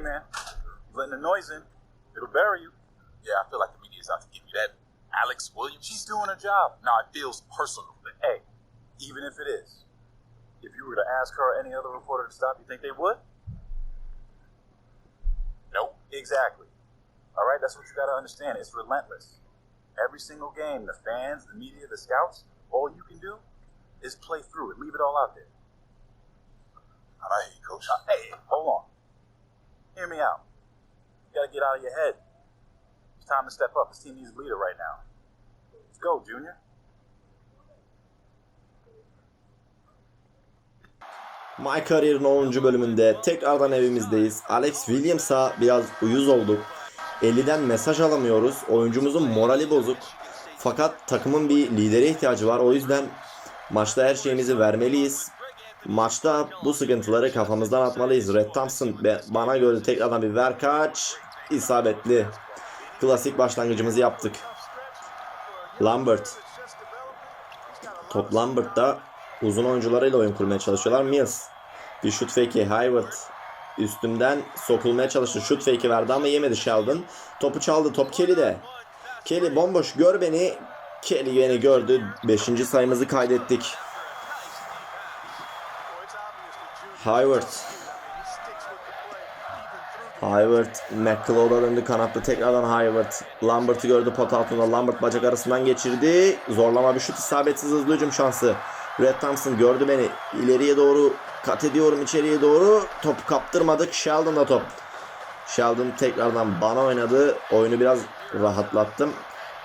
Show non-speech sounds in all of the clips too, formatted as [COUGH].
Hey man, letting the noise in, it'll bury you. Yeah, I feel like the media's out to give you that. Alex Williams? She's doing her job. No, it feels personal. But hey, even if it is, if you were to ask her or any other reporter to stop, you think they would? Nope. Exactly. All right, that's what you got to understand. It's relentless. Every single game, the fans, the media, the scouts, all you can do is play through it. Leave it all out there. I hear you, coach. Uh, hey, hold on. Hear me out. You got to get out of your head. It's time to step up. This team needs a leader right now. Let's go, Junior. My Career'ın 10. bölümünde tekrardan evimizdeyiz. Alex Williams'a biraz uyuz olduk. 50'den mesaj alamıyoruz. Oyuncumuzun morali bozuk. Fakat takımın bir lidere ihtiyacı var. O yüzden maçta her şeyimizi vermeliyiz. Maçta bu sıkıntıları kafamızdan atmalıyız. Red Thompson bana göre tekrardan bir ver kaç. isabetli. Klasik başlangıcımızı yaptık. Lambert. Top Lambert'ta uzun oyuncularıyla oyun kurmaya çalışıyorlar. Mills. Bir şut fake'i. Hayward. Üstümden sokulmaya çalıştı. Şut fake'i verdi ama yemedi Sheldon. Topu çaldı. Top Kelly'de. Kelly bomboş. Gör beni. Kelly beni gördü. Beşinci sayımızı kaydettik. Hayward. Hayward McCloud'a döndü kanatta tekrardan Hayward. Lambert'ı gördü pot altında. Lambert bacak arasından geçirdi. Zorlama bir şut isabetsiz hızlı hücum şansı. Red Thompson gördü beni. İleriye doğru kat ediyorum içeriye doğru. Topu kaptırmadık. Sheldon'da top. Sheldon tekrardan bana oynadı. Oyunu biraz rahatlattım.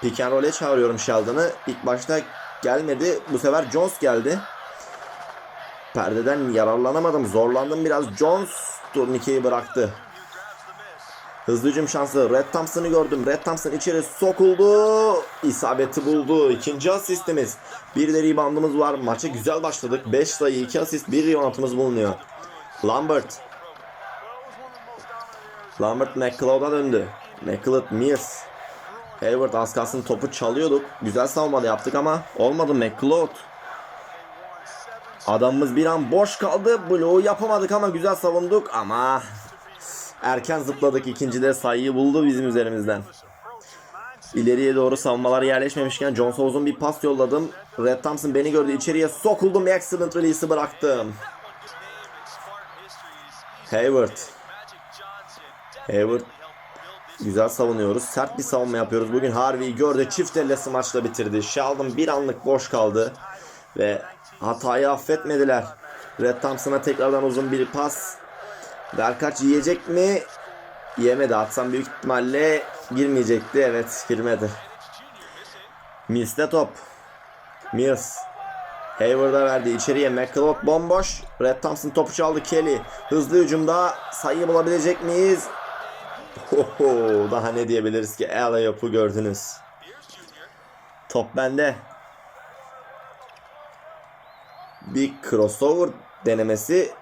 Pick and roll'e çağırıyorum Sheldon'ı. İlk başta gelmedi. Bu sefer Jones geldi. Perdeden yararlanamadım. Zorlandım biraz. Jones turnikeyi bıraktı. Hızlı hücum şansı. Red Thompson'ı gördüm. Red Thompson içeri sokuldu. İsabeti buldu. İkinci asistimiz. Bir de reboundımız var. Maça güzel başladık. 5 sayı, 2 asist, 1 reboundımız bulunuyor. Lambert. Lambert McCloud'a döndü. McCloud Mills. Hayward az kalsın topu çalıyorduk. Güzel savunmada yaptık ama olmadı McCloud. Adamımız bir an boş kaldı. Bloğu yapamadık ama güzel savunduk ama erken zıpladık. İkincide sayıyı buldu bizim üzerimizden. İleriye doğru savunmalar yerleşmemişken John Sows'un bir pas yolladım. Red Thompson beni gördü. içeriye sokuldum. Excellent release'i bıraktım. Hayward. Hayward. Güzel savunuyoruz. Sert bir savunma yapıyoruz. Bugün Harvey'i gördü. Çift elle smaçla bitirdi. Sheldon bir anlık boş kaldı. Ve hatayı affetmediler. Red Thompson'a tekrardan uzun bir pas. Berkaç yiyecek mi? Yemedi. Atsam büyük ihtimalle girmeyecekti. Evet girmedi. Mills'te top. Mills. Hayward'a verdi. içeriye McCloud bomboş. Red Thompson topu çaldı. Kelly. Hızlı hücumda sayı bulabilecek miyiz? Oho, daha ne diyebiliriz ki? Ela yapı gördünüz. Top bende. Bir crossover denemesi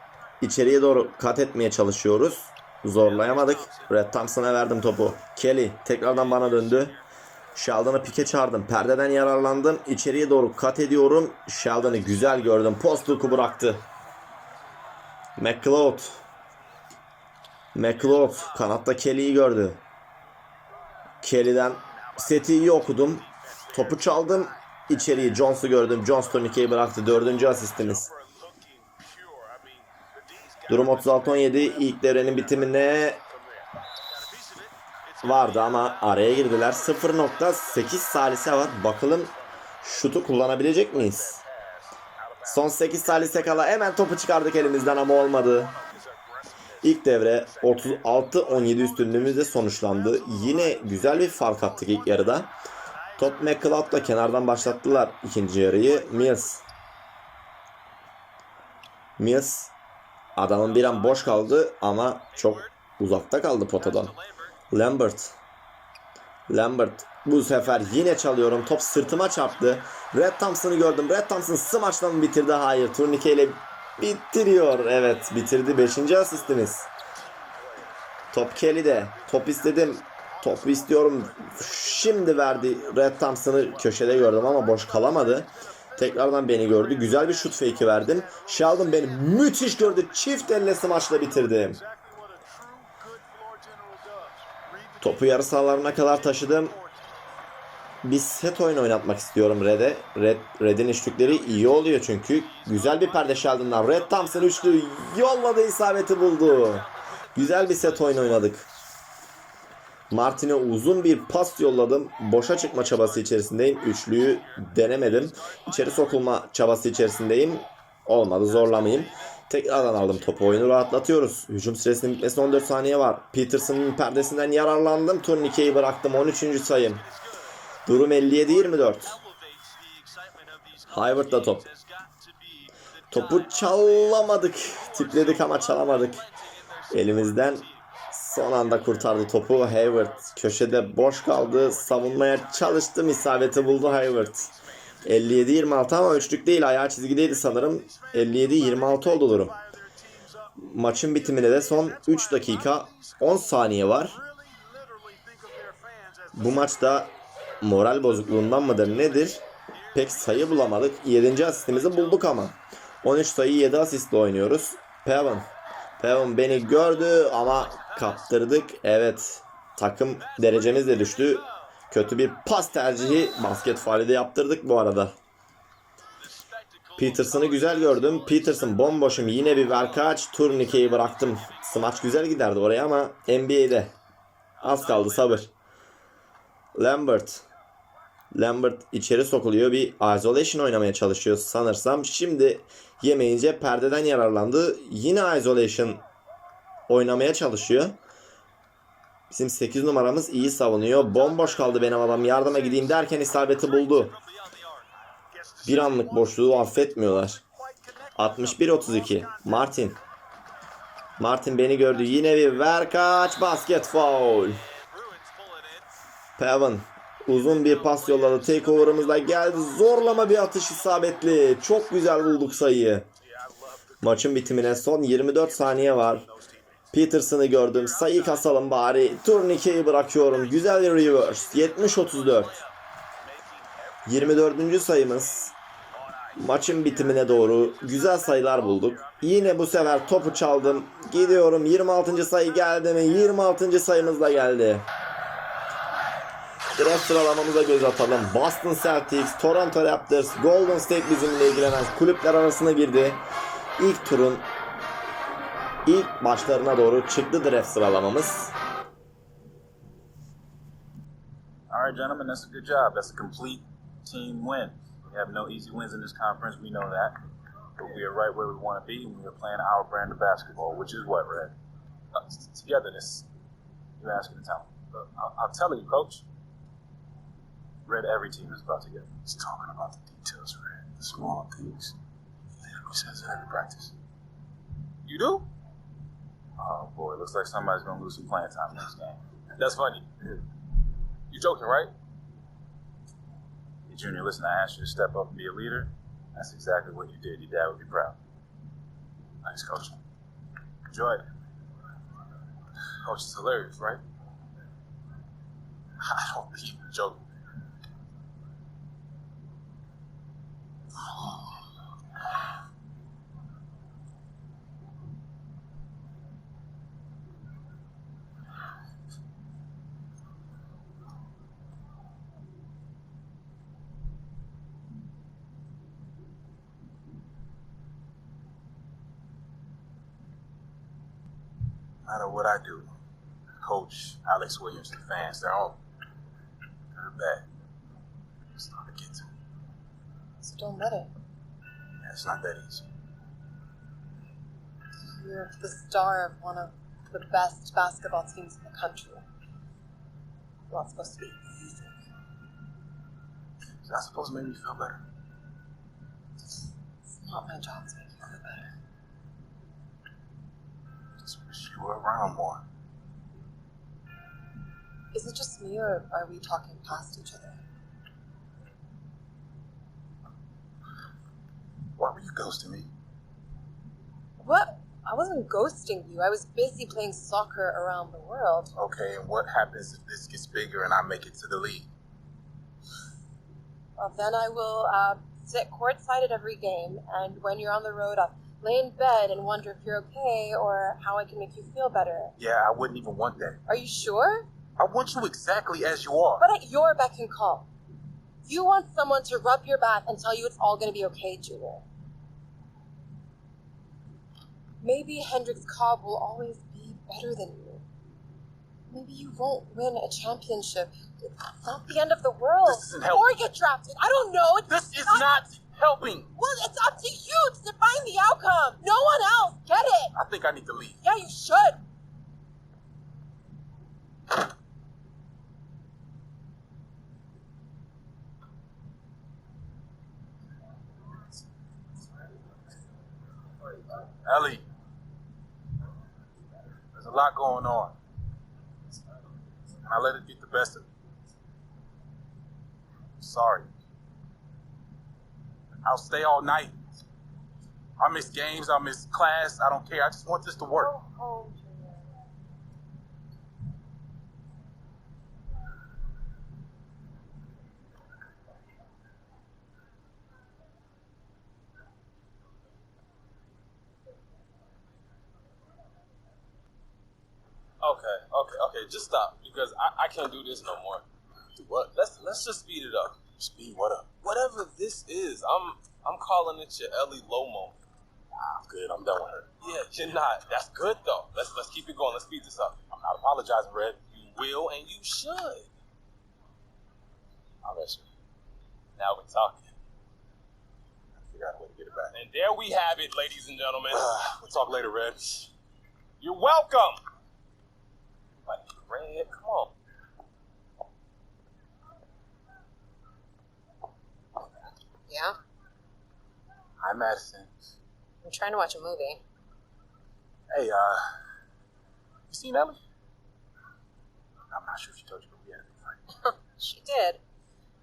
içeriye doğru kat etmeye çalışıyoruz. Zorlayamadık. Red Thompson'a verdim topu. Kelly tekrardan bana döndü. Sheldon'ı pike çağırdım. Perdeden yararlandım. İçeriye doğru kat ediyorum. Sheldon'ı güzel gördüm. Post bıraktı. McCloud. McCloud kanatta Kelly'yi gördü. Kelly'den seti iyi okudum. Topu çaldım. İçeriye Jones'u gördüm. Jones turnikeyi bıraktı. Dördüncü asistimiz. Durum 36-17. İlk devrenin bitimine vardı ama araya girdiler. 0.8 salise var. Bakalım şutu kullanabilecek miyiz? Son 8 salise kala hemen topu çıkardık elimizden ama olmadı. İlk devre 36-17 üstünlüğümüzle sonuçlandı. Yine güzel bir fark attık ilk yarıda. Top McCloud'la kenardan başlattılar ikinci yarıyı. Mills. Mills. Adamın bir an boş kaldı ama çok uzakta kaldı potadan. Lambert. Lambert. Bu sefer yine çalıyorum. Top sırtıma çarptı. Red Thompson'ı gördüm. Red Thompson smaçla mı bitirdi? Hayır. Turnikeyle bitiriyor. Evet bitirdi. Beşinci asistimiz. Top Kelly'de. Top istedim. Topu istiyorum. Şimdi verdi. Red Thompson'ı köşede gördüm ama boş kalamadı. Tekrardan beni gördü. Güzel bir şut fake'i verdim. Sheldon beni müthiş gördü. Çift elle smaçla bitirdim. Topu yarı sahalarına kadar taşıdım. Bir set oyunu oynatmak istiyorum Red'e. Red, Red'in üçlükleri iyi oluyor çünkü. Güzel bir perde Sheldon'dan. Red Thompson üçlü yolladı isabeti buldu. Güzel bir set oyunu oynadık. Martin'e uzun bir pas yolladım. Boşa çıkma çabası içerisindeyim. Üçlüyü denemedim. İçeri sokulma çabası içerisindeyim. Olmadı zorlamayayım. Tekrardan aldım topu. Oyunu rahatlatıyoruz. Hücum süresinin bitmesine 14 saniye var. Peterson'ın perdesinden yararlandım. Turnikeyi bıraktım. 13. sayım. Durum 57-24. Hayward da top. Topu çalamadık. Tipledik ama çalamadık. Elimizden son anda kurtardı topu Hayward. Köşede boş kaldı. Savunmaya çalıştım. isabeti buldu Hayward. 57-26 ama üçlük değil. Ayağı çizgideydi sanırım. 57-26 oldu durum. Maçın bitimine de son 3 dakika 10 saniye var. Bu maçta moral bozukluğundan mıdır nedir? Pek sayı bulamadık. 7. asistimizi bulduk ama. 13 sayı 7 asistle oynuyoruz. Pevan. Pevan beni gördü ama kaptırdık. Evet. Takım derecemiz de düştü. Kötü bir pas tercihi. Basket faali de yaptırdık bu arada. Peterson'ı güzel gördüm. Peterson bomboşum. Yine bir verkaç. Turnikeyi bıraktım. Smaç güzel giderdi oraya ama NBA'de. Az kaldı sabır. Lambert. Lambert içeri sokuluyor. Bir isolation oynamaya çalışıyor sanırsam. Şimdi yemeyince perdeden yararlandı. Yine isolation oynamaya çalışıyor. Bizim 8 numaramız iyi savunuyor. Bomboş kaldı benim adam. Yardıma gideyim derken isabeti buldu. Bir anlık boşluğu affetmiyorlar. 61-32. Martin. Martin beni gördü. Yine bir ver kaç basket foul. Pavan uzun bir pas yolladı. Takeover'ımız da geldi. Zorlama bir atış isabetli. Çok güzel bulduk sayıyı. Maçın bitimine son 24 saniye var. Peterson'ı gördüm. Sayı kasalım bari. Turnikeyi bırakıyorum. Güzel reverse. 70-34. 24. sayımız. Maçın bitimine doğru güzel sayılar bulduk. Yine bu sefer topu çaldım. Gidiyorum. 26. sayı geldi mi? 26. sayımız da geldi. Draft sıralamamıza göz atalım. Boston Celtics, Toronto Raptors, Golden State bizimle ilgilenen kulüpler arasına girdi. İlk turun ilk başlarına doğru çıktı draft sıralamamız. All right, gentlemen, that's a good job. That's a complete team win. We have no easy wins in this conference. We know that. But we are right where we want to be, and we are playing our brand of basketball, which is what, Red? Togetherness. You're asking to tell me. I'll, I'll tell you, Coach. Red, every team is about to get. He's talking about the details, Red. The small things. He literally says it every practice. You do? Oh, boy, looks like somebody's to lose some playing time next game. That's funny. You're joking, right? Hey, Junior, listen, I asked you to step up and be a leader. That's exactly what you did. Your dad would be proud. Nice coach. Enjoy it. Coach is hilarious, right? [LAUGHS] I don't think you're joking. No matter what I do, Coach Alex Williams the fans, they're. Good or bad. It's not to get to. So don't let it. Yeah, it's not that easy. You're the star of one of the best basketball teams in the country. Well, it's supposed to be. Is that supposed to make me feel better? It's not my job to make you feel better. Wish you were around more. Is it just me, or are we talking past each other? Why were you ghosting me? What? I wasn't ghosting you. I was busy playing soccer around the world. Okay, and what happens if this gets bigger and I make it to the league? Well, then I will uh, sit courtside at every game, and when you're on the road, I'll lay in bed and wonder if you're okay or how I can make you feel better. Yeah, I wouldn't even want that. Are you sure? I want you exactly as you are. But at your beck and call. You want someone to rub your back and tell you it's all gonna be okay, Junior. Maybe Hendrix Cobb will always be better than you. Maybe you won't win a championship. It's not the end of the world. This isn't helping. Or get drafted. I don't know. It's This is not helping. Well, it's up to you to define the outcome. No one else. Get it? I think I need to leave. Yeah, you should. Ellie, there's a lot going on. And I let it get the best of me. Sorry. I'll stay all night. I miss games, I miss class, I don't care. I just want this to work. Okay, okay, okay. Just stop because I, I can't do this no more. Do what? Let's let's just speed it up. Speed, what up? Whatever this is, I'm I'm calling it your Ellie Lomo. moment. I'm good, I'm done with her. Yeah, you're not. That's good though. Let's let's keep it going. Let's speed this up. I'm not apologizing, Red. You will and you should. I'll let you. Now we're talking. I Figure out a way to get it back. And there we have it, ladies and gentlemen. [SIGHS] we'll talk later, Red. You're welcome. Like Red, come on. Yeah, Hi, Madison. I'm trying to watch a movie. Hey, uh, you seen Ellie? I'm not sure if she told you, but we had a big fight. [LAUGHS] She did.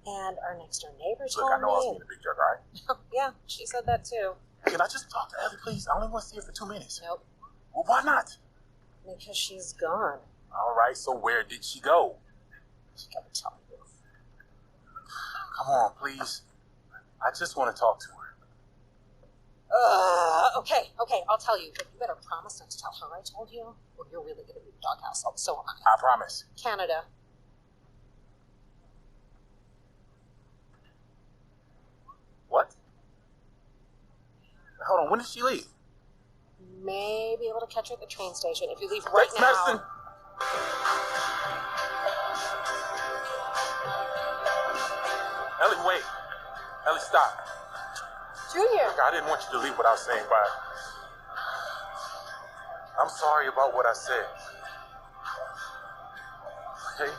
And our next door neighbor Look, told me. Look, I know I was being a big jerk, all right? [LAUGHS] yeah, she said that too. Can I just talk to Ellie, please? I only want to see her for two minutes. Nope, Well, why not? because she's gone. All right, so where did she go? She gotta tell you. Come on, please. I just want to talk to her. Uh, okay, okay, I'll tell you. But you better promise not to tell her I told you, or you're really gonna be the doghouse. Oh, so am I. I promise. Canada. What? Hold on, when did she leave? May be able to catch her at the train station if you leave right Thanks, now. Madison. Ellie, wait. Ellie, stop. Junior. Look, I didn't want you to leave without saying bye. I'm sorry about what I said. Okay?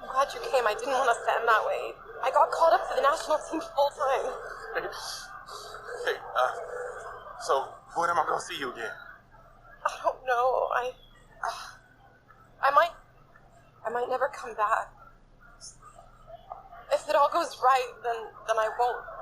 I'm glad you came. I didn't want to send that way. I got called up to the national team full time. Hey, uh, so when am I gonna see you again? I don't know. I, I might, I might never come back. If it all goes right, then then I won't.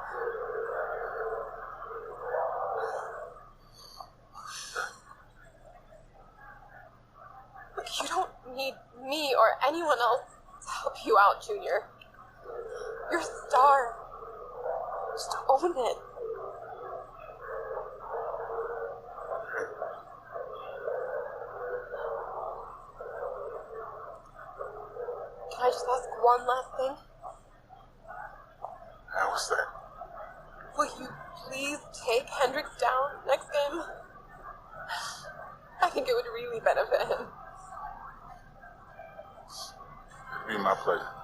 You don't need me or anyone else to help you out, Junior. You're a star. Just own it. Can I just ask one last thing? And what's that? Will you please take Hendrix down next game? [SIGHS] I think it would really benefit him. Be my pleasure.